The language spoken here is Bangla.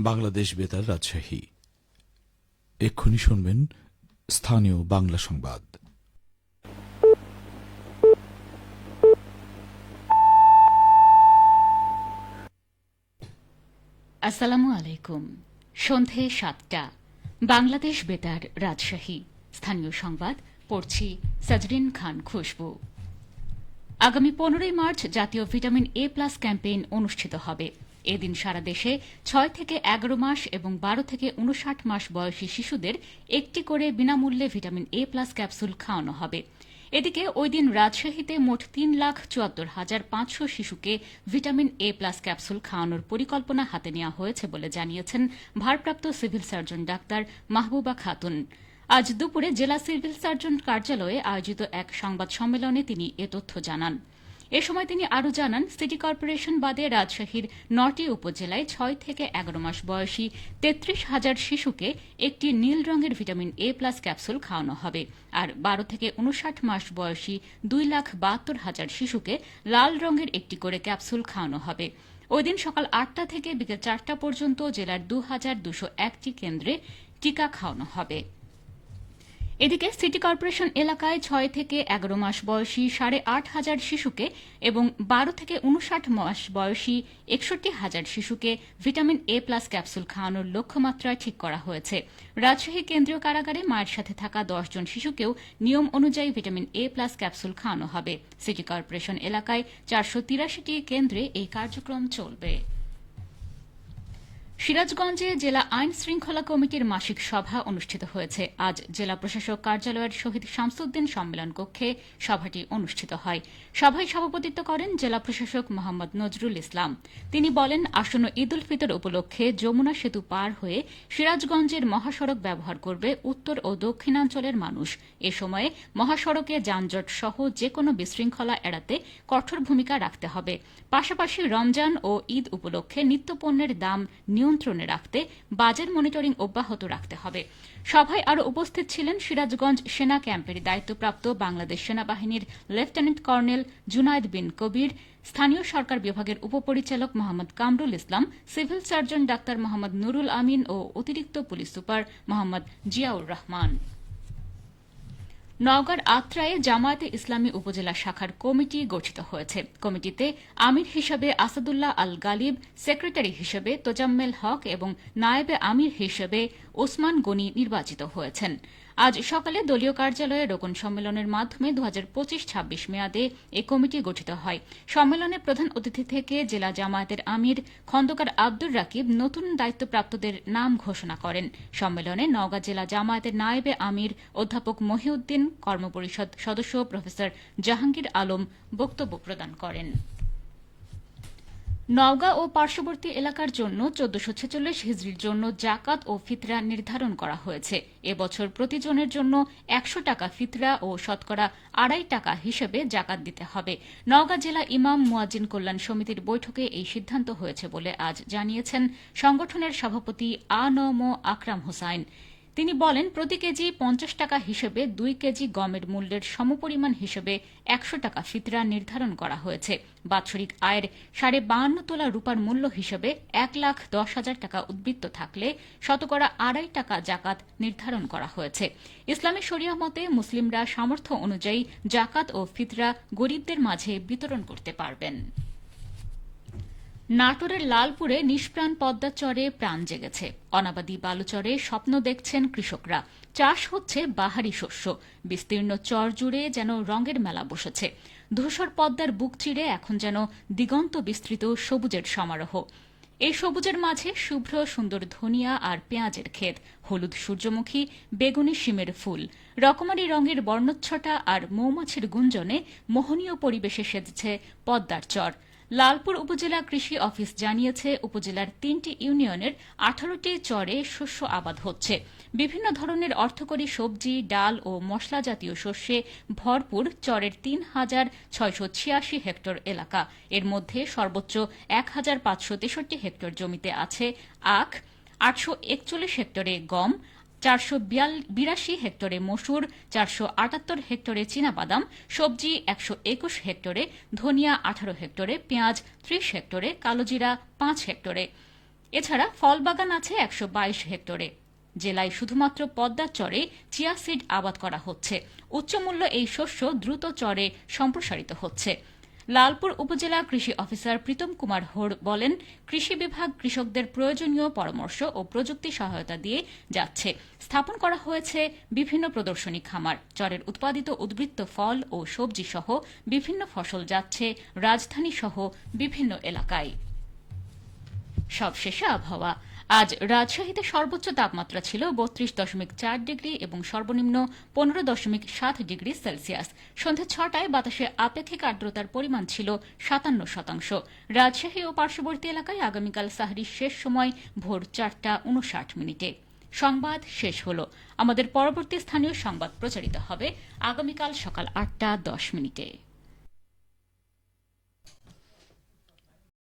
বাংলাদেশ বেতার রাজশাহী। এক্ষুনি শুনবেন স্থানীয় বাংলা সংবাদ। আসসালামু আলাইকুম। সন্ধে সাতটা। বাংলাদেশ বেতার রাজশাহী। স্থানীয় সংবাদ, পড়ছি সাজরিন খান খুশবু। আগামী পনেরোই মার্চ জাতীয় ভিটামিন এ প্লাস ক্যাম্পেইন অনুষ্ঠিত হবে। এদিন সারা দেশে ছয় থেকে এগারো মাস এবং বারো থেকে উনষাট মাস বয়সী শিশুদের একটি করে বিনামূল্যে ভিটামিন এ প্লাস ক্যাপসুল খাওয়ানো হবে। এদিকে ওই দিন রাজশাহীতে মোট তিন লাখ চুয়াত্তর হাজার পাঁচশো শিশুকে ভিটামিন এ প্লাস ক্যাপসুল খাওয়ানোর পরিকল্পনা হাতে নেওয়া হয়েছে বলে জানিয়েছেন ভারপ্রাপ্ত civil surgeon doctor Mahbuba Khatun. আজ দুপুরে জেলা সিভিল সার্জন কার্যালয়ে আয়োজিত এক সংবাদ সম্মেলনে তিনি এ তথ্য জানান। এ সময় তিনি আরও জানান, সিটি কর্পোরেশন বাদে রাজশাহীর নটি উপজেলায় ছয় থেকে এগারো মাস বয়সী তেত্রিশ হাজার শিশুকে একটি নীল রঙের ভিটামিন এ প্লাস ক্যাপসুল খাওয়ানো হবে। আর বারো থেকে উনষাট মাস বয়সী দুই লাখ বাহাত্তর হাজার শিশুকে লাল রঙের একটি করে ক্যাপসুল খাওয়ানো হবে। ওই দিন সকাল আটটা থেকে বিকেল চারটা পর্যন্ত জেলার দু হাজার দুশো একটি কেন্দ্রে টিকা খাওয়ানো হবে। এদিকে সিটি কর্পোরেশন এলাকায় ছয় থেকে এগারো মাস বয়সী সাড়ে আট হাজার শিশুকে এবং বারো থেকে উনষাট মাস বয়সী একষট্টি হাজার শিশুকে ভিটামিন এ প্লাস ক্যাপসুল খাওয়ানোর লক্ষ্যমাত্রায় ঠিক করা হয়েছে। রাজশাহী কেন্দ্রীয় কারাগারে মায়ের সাথে থাকা দশজন শিশুকেও নিয়ম অনুযায়ী ভিটামিন এ প্লাস ক্যাপসুল খাওয়ানো হবে। সিটি কর্পোরেশন এলাকায় চারশো তিরাশিটি কেন্দ্রে এই কার্যক্রম চলবে। সিরাজগঞ্জে জেলা আইন শৃঙ্খলা কমিটির মাসিক সভা অনুষ্ঠিত হয়েছে। আজ জেলা প্রশাসক কার্যালয়ের শহীদ শামসুদ্দিন সম্মেলন কক্ষে সভাটি অনুষ্ঠিত হয়। সভায় সভাপতিত্ব করেন জেলা প্রশাসক মোহাম্মদ নজরুল ইসলাম। তিনি বলেন, আসন্ন ঈদ উল ফিতর উপলক্ষে যমুনা সেতু পার হয়ে সিরাজগঞ্জের মহাসড়ক ব্যবহার করবে উত্তর ও দক্ষিণাঞ্চলের মানুষ। এ সময়ে মহাসড়কে যানজট সহ যে কোনো বিশৃঙ্খলা এড়াতে কঠোর ভূমিকা রাখতে হবে। পাশাপাশি রমজান ও ঈদ উপলক্ষে নিত্যপণ্যের দাম নিয়ন্ত্রণে রাখতে বাজার মনিটরিং অব্যাহত রাখতে হবে। সভায় আরও উপস্থিত ছিলেন সিরাজগঞ্জ সেনা ক্যাম্পের দায়িত্বপ্রাপ্ত বাংলাদেশ সেনাবাহিনীর লেফটেন্যান্ট কর্নেল জুনায়দ বিন কবির, স্থানীয় সরকার বিভাগের উপপরিচালক Mohammad Kamrul Islam, civil surgeon doctor Mohammad Nurul Amin ও অতিরিক্ত পুলিশ সুপার মোহাম্মদ জিয়াউর রহমান। নওগাঁর আত্রায়ে জামায়াতে ইসলামী উপজেলা শাখার কমিটি গঠিত হয়েছে। কমিটিতে আমির হিসেবে আসাদুল্লাহ আল গালিব, সেক্রেটারি হিসেবে তোজাম্মেল হক এবং নায়েবে আমির হিসেবে ওসমান গনি নির্বাচিত হয়েছেন। আজ সকালে দলীয় কার্যালয়ে রোকন সম্মেলনের মাধ্যমে দু হাজার পঁচিশ ছাব্বিশ মেয়াদে এ কমিটি গঠিত হয়। সম্মেলনে প্রধান অতিথি থেকে জেলা জামায়াতের আমির খন্দকার আব্দুর রাকিব নতুন দায়িত্বপ্রাপ্তদের নাম ঘোষণা করেন। সম্মেলনে নওগাঁ জেলা জামায়াতের নায়েবে আমির অধ্যাপক মহিউদ্দিন কর্মপরিষদ সদস্য প্রফেসর জাহাঙ্গীর আলম বক্তব্য প্রদান করেন। নওগাঁ ও পার্শ্ববর্তী এলাকার জন্য চোদ্দশো ছেচল্লিশ হিজড়ির জন্য জাকাত ও ফিতরা নির্ধারণ করা হয়েছে। এবছর প্রতিজনের জন্য একশো টাকা ফিতরা ও শতকরা আড়াই টাকা হিসেবে জাকাত দিতে হবে। নওগাঁ জেলা ইমাম মুয়াজ্জিন কল্যাণ সমিতির বৈঠকে এই সিদ্ধান্ত হয়েছে বলে আজ জানিয়েছেন সংগঠনের সভাপতি আ ন আকরাম হোসাইন। তিনি বলেন, প্রতি কেজি পঞ্চাশ টাকা হিসেবে দুই কেজি গমের মূল্যের সমপরিমাণ হিসেবে একশো টাকা ফিতরা নির্ধারণ করা হয়েছে। বাৎসরিক আয়ের সাড়ে বাহান্ন তোলা রূপার মূল্য হিসেবে এক লাখ দশ হাজার টাকা উদ্বৃত্ত থাকলে শতকরা আড়াই টাকা জাকাত নির্ধারণ করা হয়েছে। ইসলামী শরিয়া মতে, মুসলিমরা সামর্থ্য অনুযায়ী জাকাত ও ফিতরা গরিবদের মাঝে বিতরণ করতে পারবেন। নাটোরের লালপুরে নিষ্প্রাণ পদ্মার চরে প্রাণ জেগেছে। অনাবাদী বালুচরে স্বপ্ন দেখছেন কৃষকরা। চাষ হচ্ছে বাহারি শস্য। বিস্তীর্ণ চর জুড়ে যেন রঙের মেলা বসেছে। ধূসর পদ্মার বুক চিরে এখন যেন দিগন্ত বিস্তৃত সবুজের সমারোহ। এই সবুজের মাঝে শুভ্র সুন্দর ধনিয়া আর পেঁয়াজের ক্ষেত, হলুদ সূর্যমুখী, বেগুনি শিমের ফুল। রকমারি রঙের বর্ণচ্ছটা আর মৌমাছির গুঞ্জনে মোহনীয় পরিবেশে সেজেছে পদ্মার চর। লালপুর উপজেলা কৃষি অফিস জানিয়েছে, উপজেলার তিনটি ইউনিয়নের আঠারোটি চরে শস্য আবাদ হচ্ছে। বিভিন্ন ধরনের অর্থকরী সবজি, ডাল ও মশলা জাতীয় শস্যে ভরপুর চরের তিন হাজার ছয়শো ছিয়াশি হেক্টর এলাকা। এর মধ্যে সর্বোচ্চ এক হাজার পাঁচশো তেষট্টি হেক্টর জমিতে আছে আখ, আটশো একচল্লিশ হেক্টরে গম চারশো বিরাশি হেক্টরে মসুর, চারশো আটাত্তর হেক্টরে চীনাবাদাম, সবজি একশো একুশ হেক্টরে, ধনিয়া আঠারো হেক্টরে, পেঁয়াজ ত্রিশ হেক্টরে, কালোজিরা পাঁচ হেক্টরে। এছাড়া ফল বাগান আছে একশো বাইশ হেক্টরে। জেলায় শুধুমাত্র পদ্মার চরে চিয়া সিড আবাদ করা হচ্ছে। উচ্চমূল্য এই শস্য দ্রুত চরে সম্প্রসারিত হচ্ছে। লালপুর উপজেলা কৃষি অফিসার প্রীতম কুমার হোড় বলেন, কৃষি বিভাগ কৃষকদের প্রয়োজনীয় পরামর্শ ও প্রযুক্তি সহায়তা দিয়ে যাচ্ছে। স্থাপন করা হয়েছে বিভিন্ন প্রদর্শনী খামার, চরের উৎপাদিত উদ্বৃত্ত ফল ও সবজি সহ বিভিন্ন ফসল যাচ্ছে রাজধানী সহ বিভিন্ন এলাকায়। সবশেষে আবহাওয়া। আজ রাজশাহীতে সর্বোচ্চ তাপমাত্রা ছিল বত্রিশ দশমিক চার ডিগ্রি এবং সর্বনিম্ন পনেরো দশমিক সাত ডিগ্রি সেলসিয়াস। সন্ধ্যা ছটায় বাতাসে আপেক্ষিক আর্দ্রতার পরিমাণ ছিল সাতান্ন শতাংশ। রাজশাহী ও পার্শ্ববর্তী এলাকায় আগামীকাল সাহারির শেষ সময় ভোর চারটা উনষাট মিনিটে। সংবাদ শেষ হল। আমাদের পরবর্তী স্থানীয় সংবাদ প্রচারিত হবে আগামীকাল সকাল আটটা দশ মিনিটে।